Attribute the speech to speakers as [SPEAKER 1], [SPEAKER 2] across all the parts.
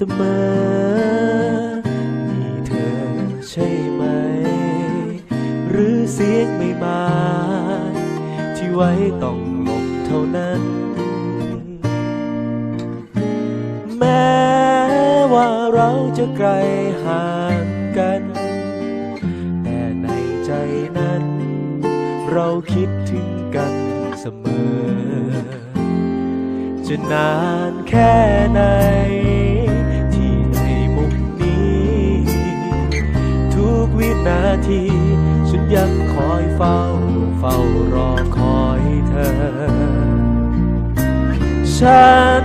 [SPEAKER 1] นี่เธอใช่ไหม หรือเสียงไม่มา ที่ไว้ต้องหลบเท่านั้น แม้ว่าเราจะไกลห่างกัน แต่ในใจนั้น เราคิดถึงกันเสมอ จะนานแค่ ที ฉันยังคอยเฝ้า เฝ้ารอคอยเธอ ฉัน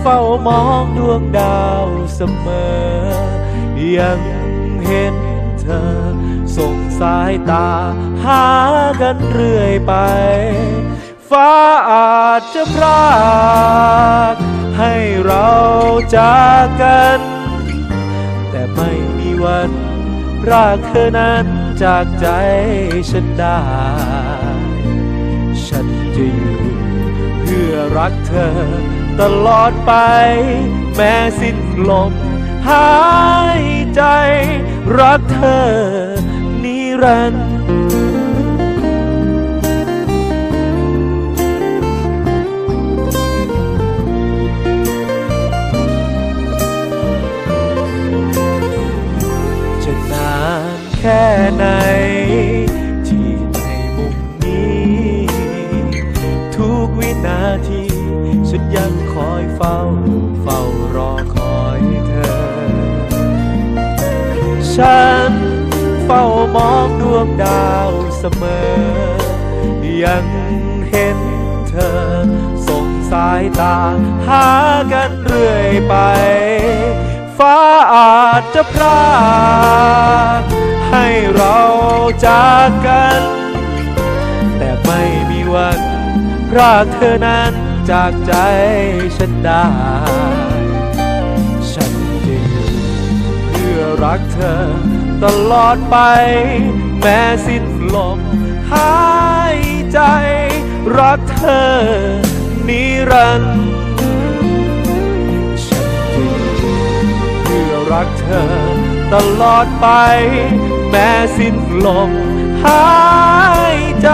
[SPEAKER 1] เฝ้ามองดวงดาวเสมอ ยังเห็นเธอ ส่งสายตา หากันเรื่อยไป ฟ้าอาจจะพรากให้เราจากกัน แต่ไม่มีวัน รากเธอนั้นจากใจฉันได้ ฉันจะอยู่เพื่อรักเธอ ตลอดไป แม้สิ้นลมหายใจ รักเธอนิรันดร์ แค่ไหน ที่ในมุมนี้ ทุกวินาที ฉันยังคอยเฝ้า เฝ้ารอคอยเธอ ฉันเฝ้ามองดวงดาวเสมอ ยังเห็นเธอ ส่งสายตา หากันเรื่อยไป ฟ้าอาจจะพราก ให้เราจากกัน แต่ไม่มีวันพรากเธอนั้นจากใจฉันได้ ฉันจะอยู่เพื่อรักเธอตลอดไป แม้สิ้นลมหายใจ รักเธอนิรันดร์ฉันจะอยู่เพื่อรักเธอตลอดไป แม้สิ้นลมหายใจ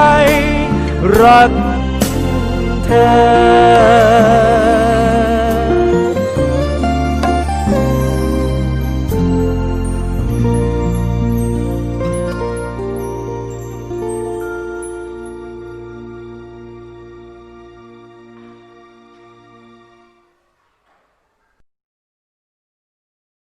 [SPEAKER 1] รักเธอ